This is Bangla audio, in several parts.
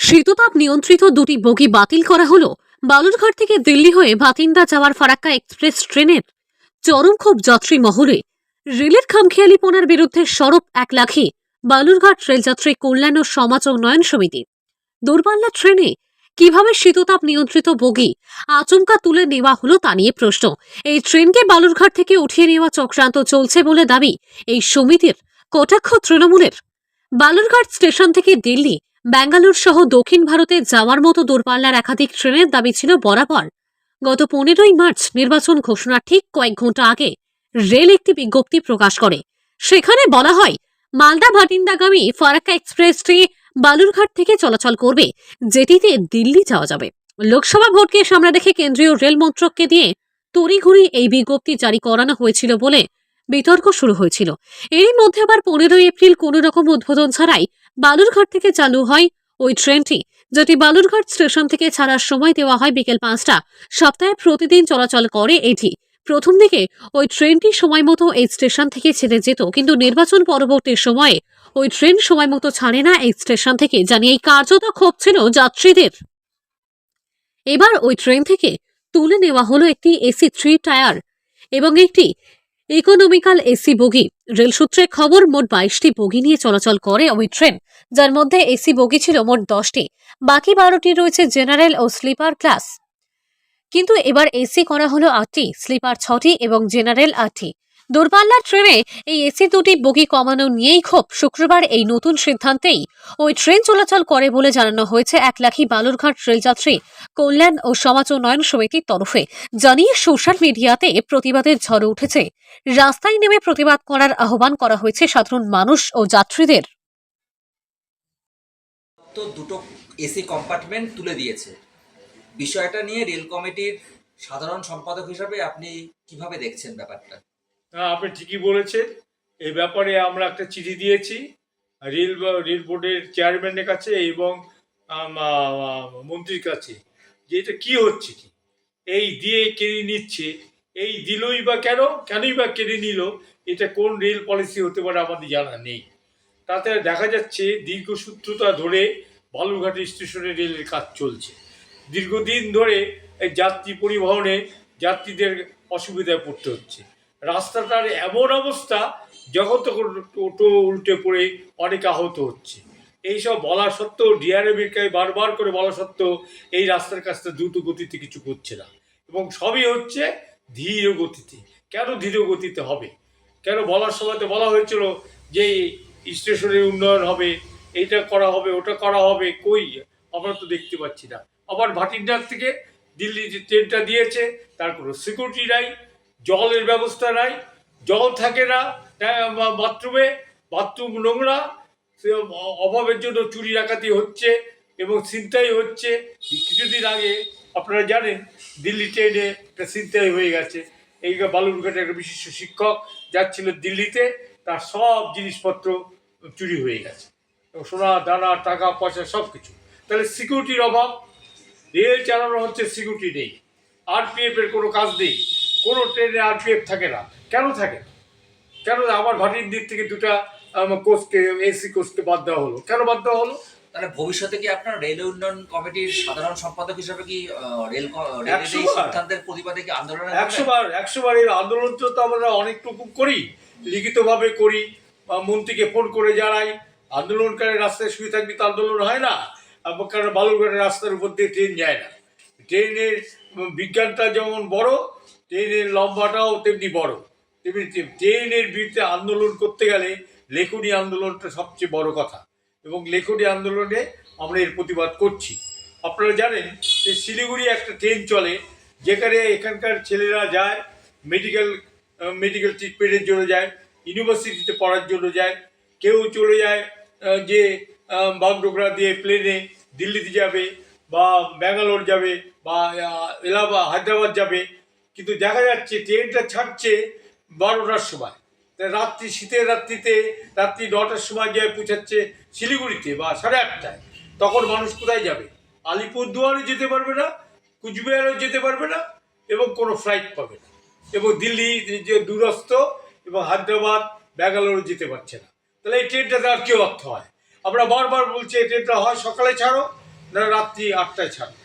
শীততাপ নিয়ন্ত্রিত দুটি বগি বাতিল করা হলো। বালুরঘাট থেকে দিল্লি হয়ে ভাতিন্দা যাওয়ার ফারাক্কা এক্সপ্রেস ট্রেনের চরম ক্ষোভ যাত্রী মহলে। রেলের খামখেয়ালিপনার বিরুদ্ধে সরব এক লাখি। বালুরঘাট রেলযাত্রী কল্যাণ ও সমাজ উন্নয়ন সমিতি। দূরপাল্লা ট্রেনে কীভাবে শীততাপ নিয়ন্ত্রিত বগি আচমকা তুলে নেওয়া হলো তা নিয়ে প্রশ্ন। এই ট্রেনকে বালুরঘাট থেকে উঠিয়ে নেওয়া চক্রান্ত চলছে বলে দাবি এই সমিতির কটাক্ষ তৃণমূলের। বালুরঘাট স্টেশন থেকে দিল্লি ব্যাঙ্গালোর সহ দক্ষিণ ভারতে যাওয়ার মতো দূরপাল্লার একাধিক ট্রেনের দাবি ছিল বরাবর। গত পনেরোই মার্চ নির্বাচন ঘোষণার ঠিক কয়েক ঘণ্টা আগে রেল একটি বিজ্ঞপ্তি প্রকাশ করে। সেখানে বলা হয়, মালদা ভাটিন্দাগামী ফারাক্কা এক্সপ্রেসটি বালুরঘাট থেকে চলাচল করবে, যেটিতে দিল্লি যাওয়া যাবে। লোকসভা ভোটকে সামনে রেখে কেন্দ্রীয় রেল মন্ত্রককে দিয়ে তড়িঘড়ি এই বিজ্ঞপ্তি জারি করানো হয়েছিল বলে বিতর্ক শুরু হয়েছিল। এরই মধ্যে আবার পনেরোই এপ্রিল কোনো রকম উদ্বোধন ছাড়াই বালুরঘাট থেকে চালু হয় ওই ট্রেনটি। যেটি বালুরঘাট স্টেশন থেকে ছাড়ার সময় দেওয়া হয় বিকেল পাঁচটা, সপ্তাহে প্রতিদিন চলাচল করে এটি। প্রথম দিকে ওই ট্রেনটি সময় মতো এই স্টেশন থেকে ছেড়ে যেত, কিন্তু নির্বাচন পরবর্তী সময়ে ওই ট্রেন সময় মতো ছাড়ে না এই স্টেশন থেকে জানিয়ে এই কার্যত ক্ষোভ ছিল যাত্রীদের। এবার ওই ট্রেন থেকে তুলে নেওয়া হলো একটি এসি থ্রি টায়ার এবং একটি ইকোনমিক্যাল এসি বগি রেল সূত্রে খবর, মোট বাইশটি বগি নিয়ে চলাচল করে ওই ট্রেন যার মধ্যে এসি বগি ছিল মোট দশটি। বাকি বারোটি রয়েছে জেনারেল ও স্লিপার ক্লাস। কিন্তু এবার এসি করা হলো আটটি, স্লিপার ছটি এবং জেনারেল আটটি। দূরপাল্লার ট্রেনে এই এসি দুটি বগি কমানো নিয়েই ক্ষোভ। শুক্রবার এই নতুন সিদ্ধান্তেই ওই ট্রেন চলাচল করে বলে জানানো হয়েছে এক লাখি বালুরঘাট রেলযাত্রী কল্যাণ ও সমাজ উন্নয়ন সমিতির তরফে। জানিয়ে সোশ্যাল মিডিয়াতে প্রতিবাদের ঝড় উঠেছে। রাস্তায় নেমে প্রতিবাদ করার আহ্বান করা হয়েছে সাধারণ মানুষ ও যাত্রীদের। তো দুটো এসি কম্পার্টমেন্ট তুলে দিয়েছে। বিষয়টা নিয়ে রেল কমিটির সাধারণ সম্পাদক হিসাবে আপনি কীভাবে দেখছেন ব্যাপারটা? আপনি ঠিকই বলেছেন। এই ব্যাপারে আমরা একটা চিঠি দিয়েছি রেল রেল বোর্ডের চেয়ারম্যানের কাছে এবং মন্ত্রীর কাছে যে এটা কী হচ্ছে কি? এই দিয়ে কেড়ে নিচ্ছে, এই দিলই বা কেন? কেনই বা কেড়ে নিল? এটা কোন রেল পলিসি হতে পারে আমাদের জানা নেই। তাতে দেখা যাচ্ছে দীর্ঘসূত্রতা ধরে বালুরঘাট স্টেশনে রেলের কাজ চলছে। দীর্ঘদিন ধরে এই যাত্রী পরিবহনে যাত্রীদের অসুবিধায় পড়তে হচ্ছে। রাস্তাটার এমন অবস্থা যখন তখন টোটো উল্টে পড়ে অনেক আহত হচ্ছে। এইসব বলা সত্ত্বেও ডিআরএমের বারবার করে বলা সত্ত্বেও এই রাস্তার কাজটা দ্রুত গতিতে কিছু করছে না। এবং সবই হচ্ছে ধীর গতিতে। কেন ধীর গতিতে হবে? কেন বলার সময়তে বলা হয়েছিল যে স্টেশনের উন্নয়ন হবে, এইটা করা হবে, ওটা করা হবে, কই? আমরা তো দেখতে পাচ্ছি না। আবার ভাটিন্ডার থেকে দিল্লি যে ট্রেনটা দিয়েছে, তার কোনো সিকিউরিটি নাই। জলের ব্যবস্থা নাই, জল থাকে না বাথরুমে, বাথরুম নোংরা, সে অভাবের জন্য চুরি ডাকাতি হচ্ছে এবং ছিনতাই হচ্ছে। কিছুদিন আগে, আপনারা জানেন, দিল্লি ট্রেনে একটা ছিনতাই হয়ে গেছে। এই বালুরঘাটের একটা বিশিষ্ট শিক্ষক যাচ্ছিল দিল্লিতে, তার সব জিনিসপত্র চুরি হয়ে গেছে। এবং সোনা, দানা, টাকা, পয়সা সব কিছু তাহলে সিকিউরিটির অভাব, রেল চালানো হচ্ছে সিকিউরিটি নেই। আরপিএফ এর কোনো কাজ নেই। কোনো ট্রেনে আরপিএফ থাকে না। কেন থাকে? কেন আমার ভাটির দিক থেকে দুটা কোচকে এসি কোচকে বাদ দেওয়া হলো? কেন বাদ দেওয়া হলো? তাহলে ভবিষ্যতে কি আপনার রেল উন্নয়ন কমিটির সাধারণ সম্পাদক হিসাবে কি রেল সিদ্ধান্তের প্রতিবাদে কি আন্দোলন একশো বার একশো বার এই আন্দোলন তো তো আমরা অনেকটুকু করি। লিখিতভাবে করি। মন্ত্রীকে ফোন করে জানাই। আন্দোলনকারী রাস্তায় শুয়ে থাকবি তো আন্দোলন হয় না। কারণ বালুরঘাটের রাস্তার উপর দিয়ে ট্রেন যায় না। ট্রেনের বিজ্ঞানটা যেমন বড় ট্রেনের লম্বাটাও তেমনি বড়। তেমনি ট্রেনের বিরুদ্ধে আন্দোলন করতে গেলে লেখনি আন্দোলনটা সবচেয়ে বড় কথা। এবং লেখনি আন্দোলনে আমরা এর প্রতিবাদ করছি। আপনারা জানেন যে শিলিগুড়ি একটা ট্রেন চলে, যেখানে এখানকার ছেলেরা যায় মেডিকেল মেডিকেল ট্রিটমেন্টের জন্য যায় ইউনিভার্সিটিতে পড়ার জন্য যায়, কেউ চলে যায় যে বাগডোগরা দিয়ে প্লেনে দিল্লিতে যাবে বা ব্যাঙ্গালোর যাবে বা এলাহাবাদ, হায়দ্রাবাদ যাবে। কিন্তু দেখা যাচ্ছে ট্রেনটা ছাড়ছে বারোটার সময়। রাত্রি, শীতের রাত্রিতে, রাত্রি নটার সময় গিয়ে পৌঁছাচ্ছে শিলিগুড়িতে বা সাড়ে আটটায়। তখন মানুষ কোথায় যাবে? আলিপুরদুয়ারে যেতে পারবে না, কুচবিহারও যেতে পারবে না এবং কোনো ফ্লাইট পাবে না। এবং দিল্লি যে দূরস্থ এবং হায়দ্রাবাদ ব্যাঙ্গালোর যেতে পারছে না। তাহলে এই ট্রেনটা আর কি অর্থ হয়? আমরা বারবার বলছি, এই ট্রেনটা হয় সকালে ছাড়ো, না রাত্রি আটটায় ছাড়বে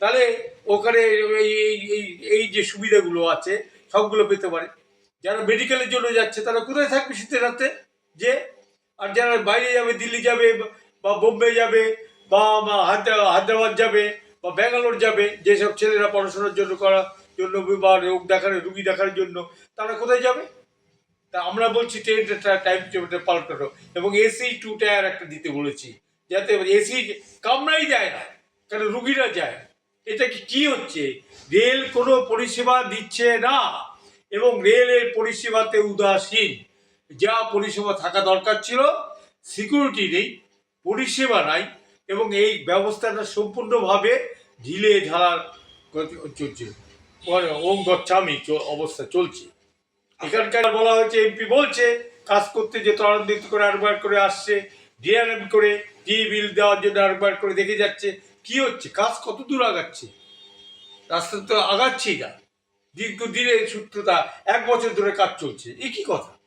তাহলে ওখানে এই, এই- এই যে সুবিধাগুলো আছে, সবগুলো পেতে পারে। যারা মেডিকেলের জন্য যাচ্ছে, তারা কোথায় থাকবে শীতের রাতে? যে, আর যারা বাইরে যাবে, দিল্লি যাবে, বা বোম্বে যাবে, বা বা হায়দ্রাবাদ যাবে, বা ব্যাঙ্গালোর যাবে, যেসব ছেলেরা পড়াশোনার জন্য করার জন্য বা রোগ দেখার রুগী দেখার জন্য, তারা কোথায় যাবে? তা আমরা বলছি ট্রেনটা টাইম টেবিলটা পাল্টানো। এবং এসি টু টায়ার একটা দিতে বলেছি। যাতে এসি কামরাই যায় না কারণ রুগীরা যায় এটা কি হচ্ছে? রেল কোনো পরিষেবা দিচ্ছে না। এবং রেলের পরিষেবাতে উদাসীন। যা পরিষেবা থাকা দরকার ছিল, সিকিউরিটি নেই, পরিষেবা নাই, এবং এই ব্যবস্থাটা সম্পূর্ণভাবে ঢিলে ঢালার চলছে। মানে ওম গচ্ছামি অবস্থা চলছে। এখানকার বলা হয়েছে, এমপি বলছে, কাজ করতে যে তরান্বিত করে আরবার করে আসছে, ডিআরএম করে টি বিল দেওয়ার জন্য আরবার করে দেখে যাচ্ছে। কি হচ্ছে? কাজ কত দূর আগাচ্ছে? রাস্তা তো আগাচ্ছেই না। দীর্ঘ দিনের সূত্রতা, এক বছর ধরে কাজ চলছে। এ কি কথা?